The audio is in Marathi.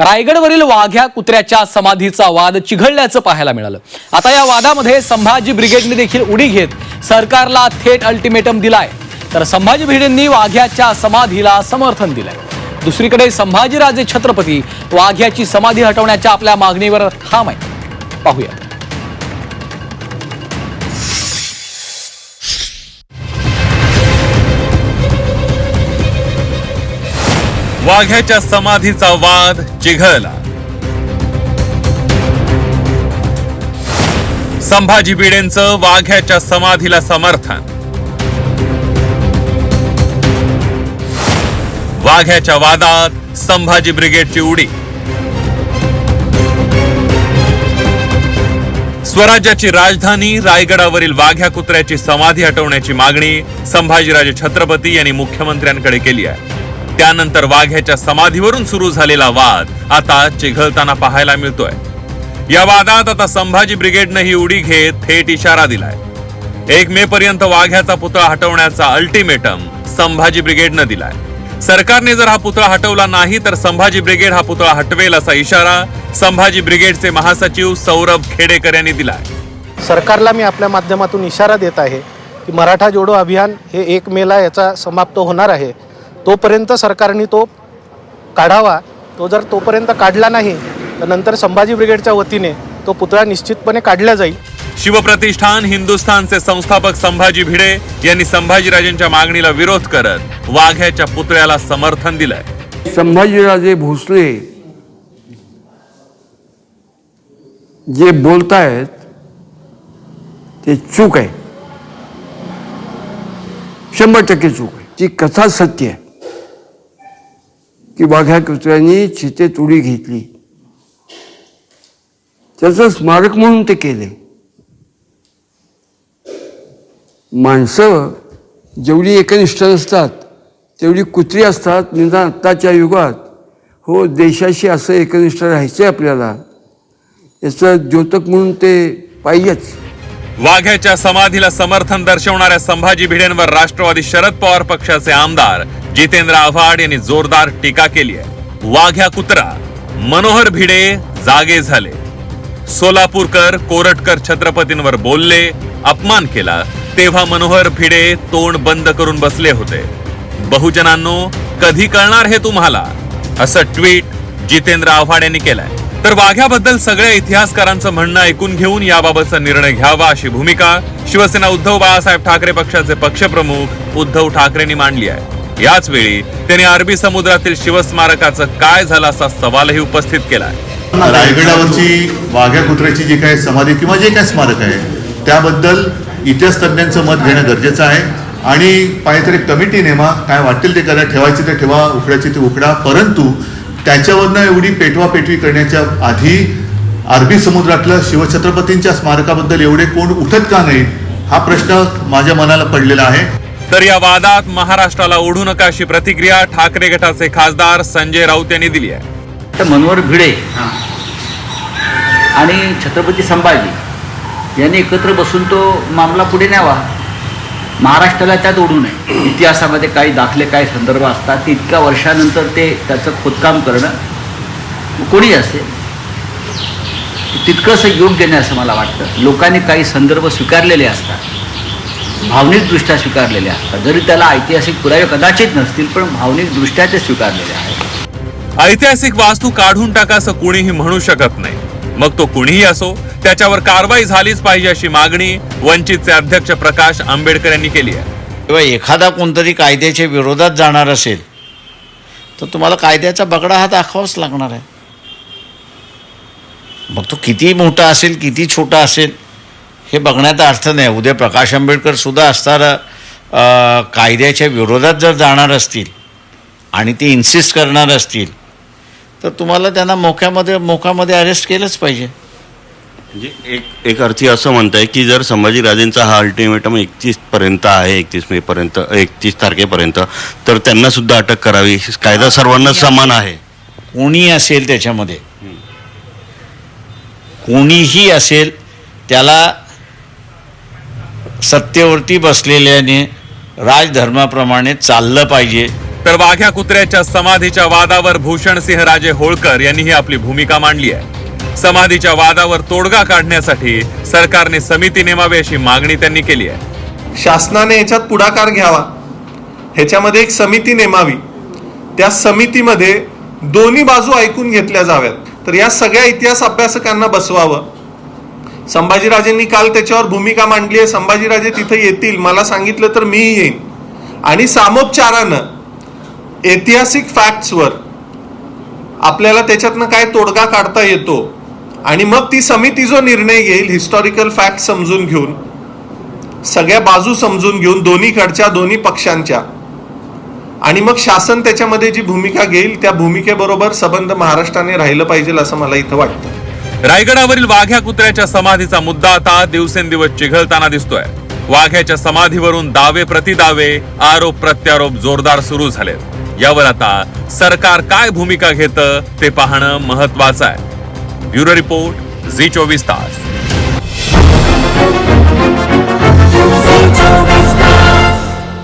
रायगडवरील वाघ्या कुत्र्याच्या समाधीचा वाद चिघळल्याचं पाहायला मिळालं. आता या वादामध्ये संभाजी ब्रिगेडने देखील उडी घेत सरकारला थेट अल्टिमेटम दिलाय. तर संभाजी भिडेंनी वाघ्याच्या समाधीला समर्थन दिलंय. दुसरीकडे संभाजीराजे छत्रपती वाघ्याची समाधी हटवण्याच्या आपल्या मागणीवर ठाम आहे पाहूया वाघ्याच्या समाधीचा वाद चिघळला. संभाजी भिडेंचं वाघ्याच्या समाधीला समर्थन. वाघ्याच्या वादात संभाजी ब्रिगेडची उडी. स्वराज्याची राजधानी रायगडावरील वाघ्या कुत्र्याची समाधी हटवण्याची मागणी संभाजीराजे छत्रपती यांनी मुख्यमंत्र्यांकडे केली आहे. त्यानंतर वाघ्याच्या समाधीवरून सुरू झालेला वाद आता चिघळताना पाहायला मिळतोय. या वादात आता संभाजी ब्रिगेडनं ही उडी घेत थेट इशारा दिलाय. एक मे पर्यंत वाघ्याचा पुतळा हटवण्याचा अल्टिमेटम संभाजी ब्रिगेडनं दिलाय. सरकारने जर हा पुतळा हटवला नाही तर संभाजी ब्रिगेड हा पुतळा हटवेल असा इशारा संभाजी ब्रिगेडचे महासचिव सौरभ खेडेकर यांनी दिलाय. सरकारला मी आपल्या माध्यमातून इशारा देत आहे की मराठा जोडो अभियान हे एक मेला याचा समाप्त होणार आहे. तोपर्यंत सरकारने तो काढावा. तो जर तोपर्यंत काढला नाही तर नंतर संभाजी ब्रिगेडच्या वतीने तो पुतळा निश्चितपणे काढला जाईल. शिवप्रतिष्ठान हिंदुस्थानचे संस्थापक संभाजी भिडे यांनी संभाजीराजेंच्या मागणीला विरोध करत वाघ्याच्या पुतळ्याला समर्थन दिलंय. संभाजीराजे भोसले जे बोलतायत ते चूक आहे. शंभर टक्के चूक आहे. ती कथा सत्य आहे. की वाघ्या कुत्र्यांनी चितेत उडी घेतली. त्याचं स्मारक म्हणून ते केले. माणसं जेवढी एकनिष्ठ नसतात तेवढी कुत्री असतात निदान आत्ताच्या युगात. हो देशाशी असं एकनिष्ठ राहायचं आपल्याला. याचं द्योतक म्हणून ते पाहिजेच. वाघ्याच्या समाधीला समर्थन दर्शवणाऱ्या संभाजी भिडेंवर राष्ट्रवादी शरद पवार पक्षाचे आमदार जितेंद्र आव्हाड यांनी जोरदार टीका केली आहे. वाघ्या कुत्रा मनोहर भिडे जागे झाले. सोलापूरकर कोरटकर छत्रपतींवर बोलले अपमान केला. तेव्हा मनोहर भिडे तोंड बंद करून बसले होते. बहुजनांनो कधी कळणार हे तुम्हाला? असं ट्विट जितेंद्र आव्हाड यांनी केलंय. तर वाघ्याबद्दल सगळ्या इतिहासकारांचं म्हणणं ऐकून घेऊन याबाबतचा निर्णय घ्यावा अशी भूमिका शिवसेना उद्धव बाळासाहेब ठाकरे पक्षाचे पक्षप्रमुख उद्धव ठाकरेंनी मांडली आहे. याच वेळी त्यांनी अरबी समुद्रातील शिवस्मारकाचं काय झालं असा सवालही उपस्थित केलाय. रायगडावरची वाघ्या कुत्र्याची जी काही समाधी किंवा जे काही स्मारक आहे त्याबद्दल इतिहास तज्ज्ञांचं मत घेणं गरजेचं आहे. आणि काहीतरी कमिटी नेमा काय वाटेल ते करा ठेवायची ते ठेवा उकडायची ते उकडा परंतु त्याच्यावरनं एवढी पेटवापेटवी करण्याच्या आधी अरबी समुद्रातलं शिवछत्रपतींच्या स्मारकाबद्दल एवढे कोण उठत का नाही हा प्रश्न माझ्या मनाला पडलेला आहे. तर या वादात महाराष्ट्राला ओढू नका अशी प्रतिक्रिया ठाकरे गटाचे खासदार संजय राऊत यांनी दिली आहे. तर मनोहर भिडे आणि छत्रपती संभाजी यांनी एकत्र बसून तो मामला पुढे न्यावा. महाराष्ट्राला त्यात ओढू नये. इतिहासामध्ये काही दाखले काही संदर्भ असतात. ते इतक्या वर्षानंतर ते त्याचं खोदकाम करणं कोणी असेल? तितकंसं योग्य नाही असं मला वाटतं. लोकांनी काही संदर्भ स्वीकारलेले असतात. भावनिकदृष्ट्या स्वीकारलेले असतात जरी त्याला ऐतिहासिक पुरावे कदाचित नसतील पण भावनिकदृष्ट्या ते स्वीकारलेले आहेत. ऐतिहासिक वास्तू काढून टाका असं कुणीही म्हणू शकत नाही. मग तो कुणीही असो त्याच्यावर कारवाई झालीच पाहिजे अशी मागणी वंचितचे अध्यक्ष प्रकाश आंबेडकर यांनी केली आहे. किंवा एखादा कोणतरी कायद्याच्या विरोधात जाणार असेल तर तुम्हाला कायद्याचा बगडा हा दाखवावाच लागणार आहे. मग तो किती मोठा असेल किती छोटा असेल हे बघण्याचा अर्थ नाही. उद्या प्रकाश आंबेडकर सुद्धा असताना कायद्याच्या विरोधात जर जाणार असतील आणि ते इन्सिस्ट करणार असतील तर तुम्हाला त्यांना मोक्यामध्ये मोकामध्ये अरेस्ट केलंच पाहिजे. म्हणजे एक एक अर्थी असं म्हणताय की जर संभाजीराजेंचा हा अल्टिमेटम एकतीस पर्यंत आहे एकतीस मे पर्यंत एकतीस तारखेपर्यंत तर त्यांना सुद्धा अटक करावी. कायदा सर्वांना समान आहे. कोणी असेल त्याच्यामध्ये कोणीही असेल त्याला सत्तेवरती बसलेल्याने राजधर्माप्रमाणे चाललं पाहिजे. तर वाघ्या कुत्र्याच्या समाधीच्या वादावर भूषणसिंह राजे होळकर यांनीही आपली भूमिका मांडली आहे. समाधीच्या वादावर तोडगा काढण्यासाठी सरकारने समिती नेमावी अशी मागणी त्यांनी केली आहे. शासनाने याच्यात पुढाकार घ्यावा. ह्याच्यामध्ये एक समिती नेमावी. त्या समितीमध्ये दोन्ही बाजू ऐकून घेतल्या जाव्यात. तर या सगळ्या इतिहास अभ्यासकांना बसवावं. संभाजीराजेंनी काल त्याच्यावर भूमिका मांडली आहे. संभाजीराजे तिथे येतील. मला सांगितलं तर मीही येईन. आणि सामोपचारानं ऐतिहासिक फॅक्ट्सवर आपल्याला त्याच्यातनं काय तोडगा काढता येतो आणि मग ती समिती जो निर्णय घेईल हिस्टॉरिकल फॅक्ट समजून घेऊन सगळ्या बाजू समजून घेऊन दोन्हीकडच्या दोन्ही पक्षांच्या आणि मग शासन त्याच्यामध्ये जी भूमिका घेईल त्या भूमिकेबरोबर संबंध महाराष्ट्राने राहिलं पाहिजे असं मला इथं वाटतं. रायगडावरील वाघ्या कुत्र्याच्या समाधीचा मुद्दा आता दिवसेंदिवस चिघळताना दिसतोय. वाघ्याच्या समाधीवरून दावे प्रतिदावे आरोप प्रत्यारोप जोरदार सुरू झालेत. यावर आता सरकार काय भूमिका घेतं ते पाहणं महत्वाचं आहे. ब्युरो रिपोर्ट झी चोवीस तास.